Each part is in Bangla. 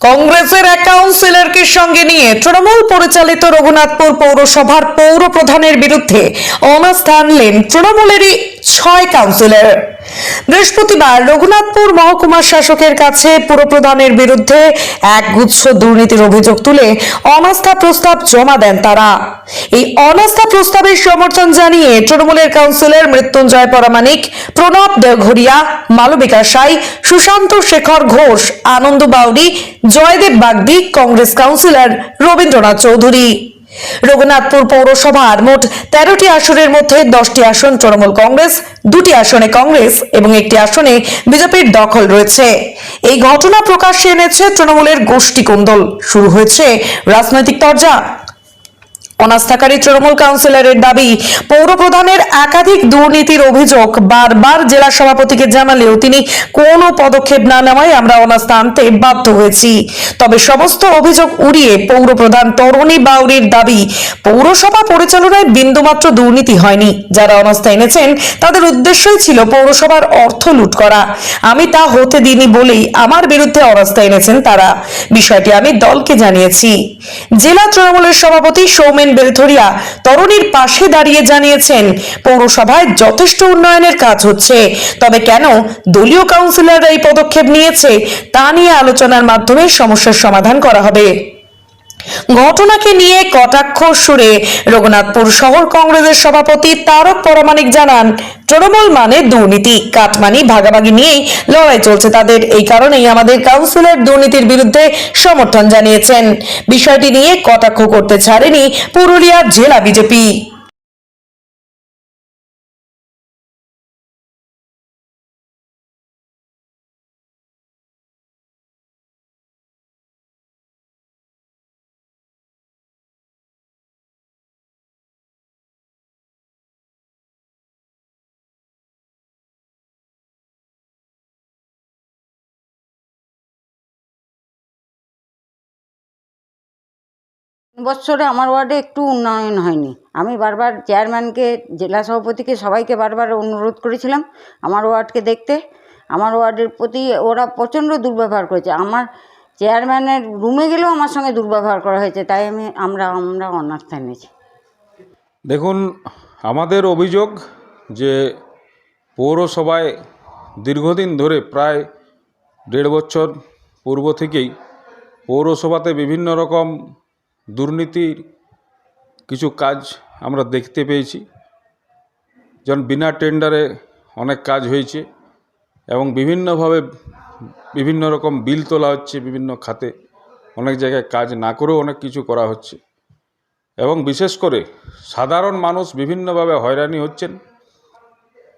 কংগ্রেসের কাউন্সিলরকে সঙ্গে নিয়ে তৃণমূল পরিচালিত রঘুনাথপুর পৌরসভার পৌর প্রধানের বিরুদ্ধে অনাস্থা আনলেন তৃণমূলেরই ছয় কাউন্সিলর বৃহস্পতিবার রঘুনাথপুর মহকুমা শাসকের কাছে পুরপ্রধানের বিরুদ্ধে এক গুচ্ছ দুর্নীতির অভিযোগ তুলে অনাস্থা প্রস্তাব জমা দেন তারা। এই অনাস্থা প্রস্তাবের সমর্থন জানিয়ে তৃণমূলের কাউন্সিলর মৃত্যুঞ্জয় পরামানিক প্রণব দেওঘরিয়া, মালবিকা সাই, সুশান্ত শেখর ঘোষ, আনন্দ বাউরি জয়দেব বাগদি, কংগ্রেস কাউন্সিলর রবীন্দ্রনাথ চৌধুরী। রঘুনাথপুর পৌরসভার মোট তেরোটি আসনের মধ্যে দশটি আসন তৃণমূল কংগ্রেস, দুটি আসনে কংগ্রেস এবং একটি আসনে বিজেপির দখল রয়েছে। এই ঘটনা প্রকাশ্যে এনেছে তৃণমূলের গোষ্ঠী কোন্দল শুরু হয়েছে রাজনৈতিক তরজা। অনাস্থাকারী তৃণমূল কাউন্সিলরের দাবি, পৌর প্রধানের একাধিক দুর্নীতির অভিযোগ বারবার জেলা সভাপতিকে জানালেও তিনি কোনো পদক্ষেপ না নেওয়ায় আমরা অনাস্থা আনতে বাধ্য হয়েছি। তবে সমস্ত অভিযোগ উড়িয়ে পৌর প্রধান তরুণী বাউরির দাবি, পৌরসভা পরিচালনায় বিন্দুমাত্র দুর্নীতি হয়নি। যারা অনাস্থা এনেছেন, তাদের উদ্দেশ্যই ছিল পৌরসভার অর্থ লুট করা। আমি তা হতে দিইনি বলেই আমার বিরুদ্ধে অনাস্থা এনেছেন তারা। বিষয়টি আমি দলকে জানিয়েছি। জেলা তৃণমূলের সভাপতি সৌমেন বেলথরিয়া, তরুণীর পাশে দাঁড়িয়ে জানিয়েছেন, পৌরসভায় যথেষ্ট উন্নয়নের কাজ হচ্ছে। তবে কেন দলীয় কাউন্সিলররা এই পদক্ষেপ নিয়েছে, তা নিয়ে আলোচনার মাধ্যমে সমস্যার সমাধান করা হবে। ঘটনাকে নিয়ে কটাক্ষ সুরে রঘুনাথপুর শহর কংগ্রেসের সভাপতি তারক পরমাণিক জানান, তৃণমূল মানে দুর্নীতি, কাটমানি, ভাগাভাগি নিয়েই লড়াই চলছে তাদের। এই কারণেই আমাদের কাউন্সিলর দুর্নীতির বিরুদ্ধে সমর্থন জানিয়েছেন। বিষয়টি নিয়ে কটাক্ষ করতে ছাড়েনি পুরুলিয়া জেলা বিজেপি। বছরে আমার ওয়ার্ডে একটু উন্নয়ন হয়নি। আমি বারবার চেয়ারম্যানকে, জেলা সভাপতিকে সবাইকে বারবার অনুরোধ করেছিলাম আমার ওয়ার্ডকে দেখতে। আমার ওয়ার্ডের প্রতি ওরা প্রচণ্ড দুর্ব্যবহার করেছে। আমার চেয়ারম্যানের রুমে গেলেও আমার সঙ্গে দুর্ব্যবহার করা হয়েছে, তাই আমি, আমরা আমরা অনাস্থা নিয়েছি দেখুন, আমাদের অভিযোগ যে পৌরসভায় দীর্ঘদিন ধরে প্রায় দেড় বছর পূর্ব থেকেই পৌরসভাতে বিভিন্ন রকম দুর্নীতির কিছু কাজ আমরা দেখতে পেয়েছি। যেমন বিনা টেন্ডারে অনেক কাজ হয়েছে এবং বিভিন্নভাবে বিভিন্ন রকম বিল তোলা হচ্ছে বিভিন্ন খাতে, অনেক জায়গায় কাজ না করেও অনেক কিছু করা হচ্ছে। এবং বিশেষ করে সাধারণ মানুষ বিভিন্নভাবে হয়রানি হচ্ছেন।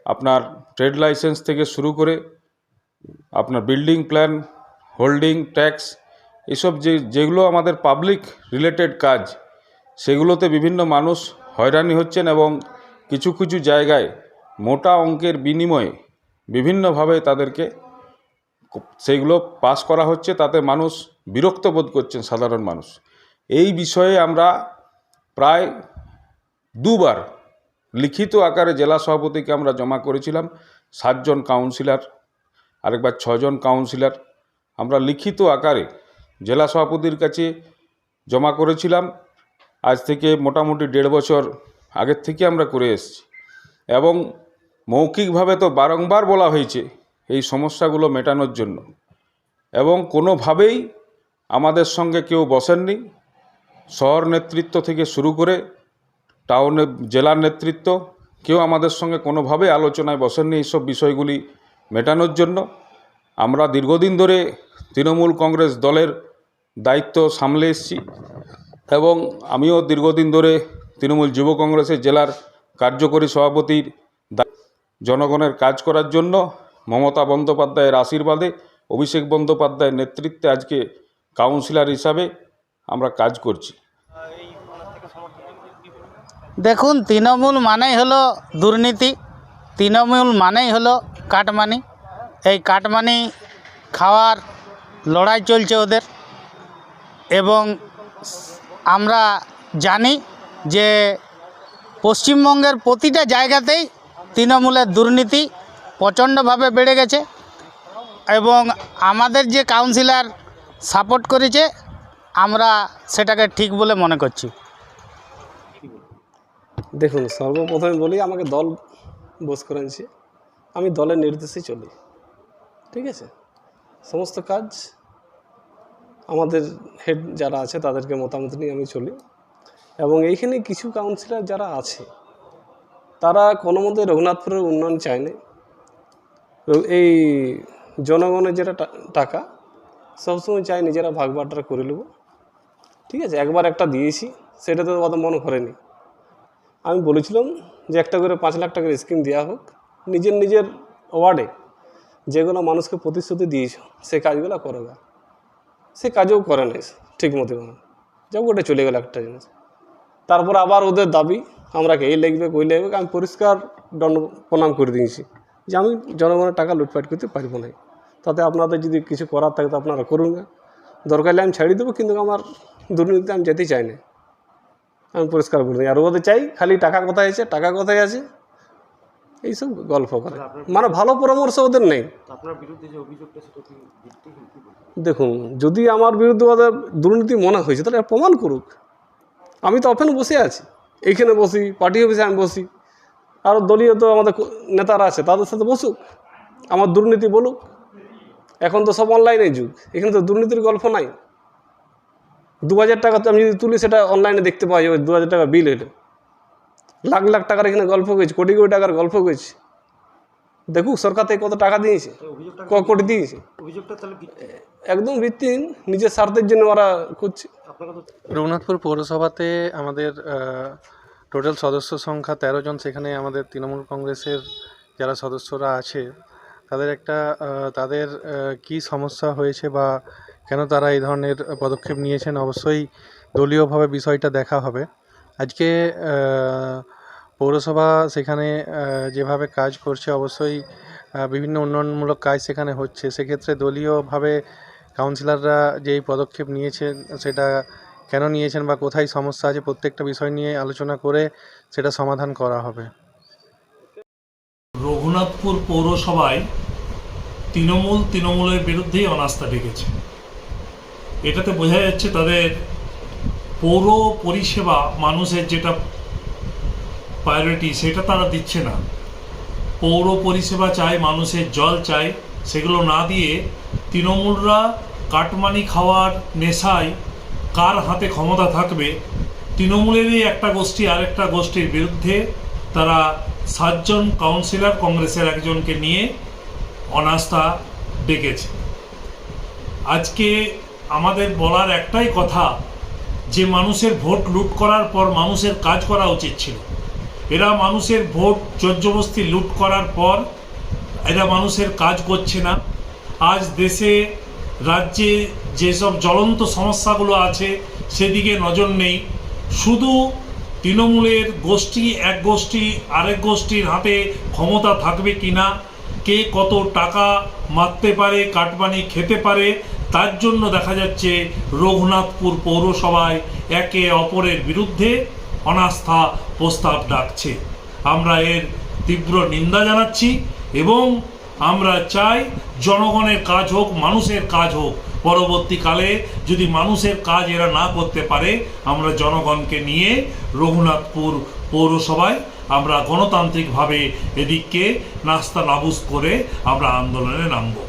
আপনার ট্রেড লাইসেন্স থেকে শুরু করে আপনার বিল্ডিং প্ল্যান, হোল্ডিং, ট্যাক্স এসব যে, যেগুলো আমাদের পাবলিক রিলেটেড কাজ, সেগুলোতে বিভিন্ন মানুষ হয়রানি হচ্ছেন এবং কিছু কিছু জায়গায় মোটা অঙ্কের বিনিময়ে বিভিন্নভাবে তাদেরকে সেইগুলো পাস করা হচ্ছে, তাতে মানুষ বিরক্ত বোধ করছেন সাধারণ মানুষ। এই বিষয়ে আমরা প্রায় দুবার লিখিত আকারে জেলা সভাপতিকে আমরা জমা করেছিলাম, সাতজন কাউন্সিলর আরেকবার ছজন কাউন্সিলর আমরা লিখিত আকারে জেলা সভাপতির কাছে জমা করেছিলাম। আজ থেকে মোটামুটি দেড় বছর আগের থেকে আমরা করে এসেছি। এবং মৌখিকভাবে তো বারংবার বলা হয়েছে এই সমস্যাগুলো মেটানোর জন্য। এবং কোনোভাবেই আমাদের সঙ্গে কেউ বসেননি। শহর নেতৃত্ব থেকে শুরু করে টাউনে জেলার নেতৃত্ব কেউ আমাদের সঙ্গে কোনোভাবে আলোচনায় বসেননি এইসব বিষয়গুলি মেটানোর জন্য। আমরা দীর্ঘদিন ধরে তৃণমূল কংগ্রেস দলের দায়িত্ব সামলে এসেছি এবং আমিও দীর্ঘদিন ধরে তৃণমূল যুব কংগ্রেসের জেলার কার্যকরী সভাপতির জনগণের কাজ করার জন্য মমতা বন্দ্যোপাধ্যায়ের আশীর্বাদে অভিষেক বন্দ্যোপাধ্যায়ের নেতৃত্বে আজকে কাউন্সিলর হিসাবে আমরা কাজ করছি। দেখুন, তৃণমূল মানেই হলো দুর্নীতি, তৃণমূল মানেই হলো কাটমানি। এই কাটমানি খাওয়ার লড়াই চলছে ওদের। এবং আমরা জানি যে পশ্চিমবঙ্গের প্রতিটা জায়গাতেই তৃণমূলের দুর্নীতি প্রচণ্ডভাবে বেড়ে গেছে এবং আমাদের যে কাউন্সিলর সাপোর্ট করেছে, আমরা সেটাকে ঠিক বলে মনে করছি। দেখুন, সর্বপ্রথমে বলি, আমাকে দল বোস করেছি আমি দলের নির্দেশেই চলি। ঠিক আছে? সমস্ত কাজ আমাদের হেড যারা আছে, তাদেরকে মতামত নিয়ে আমি চলি। এবং এইখানে কিছু কাউন্সিলর যারা আছে, তারা কোনো মতে রঘুনাথপুরের উন্নয়ন চায়নি। এই জনগণের যেটা টাকা, সবসময় চাই নিজেরা ভাগ বাটরা করে নেব। ঠিক আছে, একবার একটা দিয়েছি, সেটা তো অত মনে করেনি আমি বলেছিলাম যে একটা করে পাঁচ লাখ টাকার স্কিম দেওয়া হোক, নিজের নিজের ওয়ার্ডে যেগুলো মানুষকে প্রতিশ্রুতি দিয়েছ, সে কাজগুলো করো গা। সে কাজও করে নাই ঠিক মতো যাও ওটা চলে গেল একটা জিনিস। তারপর আবার ওদের দাবি আমরাকে এই লাগবে ওই লাগবে আমি পরিষ্কার দণ্ড প্রণাম করে দিয়েছি যে আমি জনগণের টাকা লুটপাট করতে পারব না তাতে আপনাদের যদি কিছু করার থাকে তো আপনারা করুন না দরকার হলে আমি ছাড়িয়ে দেবো, কিন্তু আমার দুর্নীতিতে আমি যেতে চাই না। আমি পরিষ্কার করে দিই। আর ওদের চাই, খালি টাকা কোথায় আছে, টাকা কোথায় আছে এইসব গল্প করে। মানে ভালো পরামর্শ ওদের নেই। দেখুন যদি আমার বিরুদ্ধে ওদের দুর্নীতি মনে হয়েছে তাহলে প্রমাণ করুক। আমি তো ওখানে বসে আছি। এইখানে বসি পার্টি অফিসে আমি বসি। আরও দলীয় তো আমাদের নেতারা আছে তাদের সাথে বসুক। আমার দুর্নীতি বলুক। এখন তো সব অনলাইনে যুগ। এখানে তো দুর্নীতির গল্প নাই। দু হাজার টাকা তো আমি যদি তুলি সেটা অনলাইনে দেখতে পাওয়া যাবে দু হাজার টাকা বিল এলে লাখ লাখ টাকার এখানে গল্প করেছি কোটি কোটি টাকার গল্প করেছি। দেখুক সরকার থেকে কত টাকা দিয়েছে ক কোটি দিয়েছে। একদম ভিত্তিহীন নিজের স্বার্থের জন্য ওরা করছে। রঘুনাথপুর পৌরসভাতে আমাদের টোটাল সদস্য সংখ্যা তেরো জন সেখানে আমাদের তৃণমূল কংগ্রেসের যারা সদস্যরা আছে তাদের একটা তাদের কি সমস্যা হয়েছে বা কেন তারা এই ধরনের পদক্ষেপ নিয়েছেন অবশ্যই দলীয়ভাবে বিষয়টা দেখা হবে। আজকে পৌরসভা সেখানে যেভাবে কাজ করছে অবশ্যই বিভিন্ন উন্নয়নমূলক কাজ সেখানে হচ্ছে। সেক্ষেত্রে দলীয়ভাবে কাউন্সিলররা যেই পদক্ষেপ নিয়েছেন সেটা কেন নিয়েছেন বা কোথায় সমস্যা আছে প্রত্যেকটা বিষয় নিয়ে আলোচনা করে সেটা সমাধান করা হবে। রঘুনাথপুর পৌরসভায় তৃণমূল তৃণমূলের বিরুদ্ধেই অনাস্থা ডেকেছে। এটাতে বোঝা যাচ্ছে তাদের পৌর পরিষেবা মানুষের যেটা প্রায়োরিটি সেটা তারা দিচ্ছে না। পৌর পরিষেবা চাই মানুষের জল চাই সেগুলো না দিয়ে তৃণমূলরা কাটমানি খাওয়ার নেশায় কার হাতে ক্ষমতা থাকবে, তৃণমূলেরই একটা গোষ্ঠী আরেকটা গোষ্ঠীর বিরুদ্ধে তারা সাতজন কাউন্সিলর কংগ্রেসের একজনকে নিয়ে অনাস্থা ডেকেছে। আজকে আমাদের বলার একটাই কথা যে মানুষের ভোট লুট করার পর মানুষের কাজ করা উচিত ছিল। এরা মানুষের ভোট জর্জবস্তি লুট করার পর এরা মানুষের কাজ করছে না। আজ দেশে, রাজ্যে যেসব জ্বলন্ত সমস্যাগুলো আছে, সেদিকে নজর নেই। শুধু তৃণমূলের গোষ্ঠী, এক গোষ্ঠী, আরেক গোষ্ঠীর হাতে ক্ষমতা থাকবে কিনা, কে কত টাকা মারতে পারে কাটবানি খেতে পারে তার জন্য দেখা যাচ্ছে রঘুনাথপুর পৌরসভায় একে অপরের বিরুদ্ধে অনাস্থা প্রস্তাব ডাকছে। আমরা এর তীব্র নিন্দা জানাচ্ছি এবং আমরা চাই জনগণের কাজ হোক, মানুষের কাজ হোক। পরবর্তীকালে যদি মানুষের কাজ এরা না করতে পারে, আমরা জনগণকে নিয়ে রঘুনাথপুর পৌরসভায় আমরা গণতান্ত্রিকভাবে এদিককে নাস্তা নাবুস করে আমরা আন্দোলনে নামবো।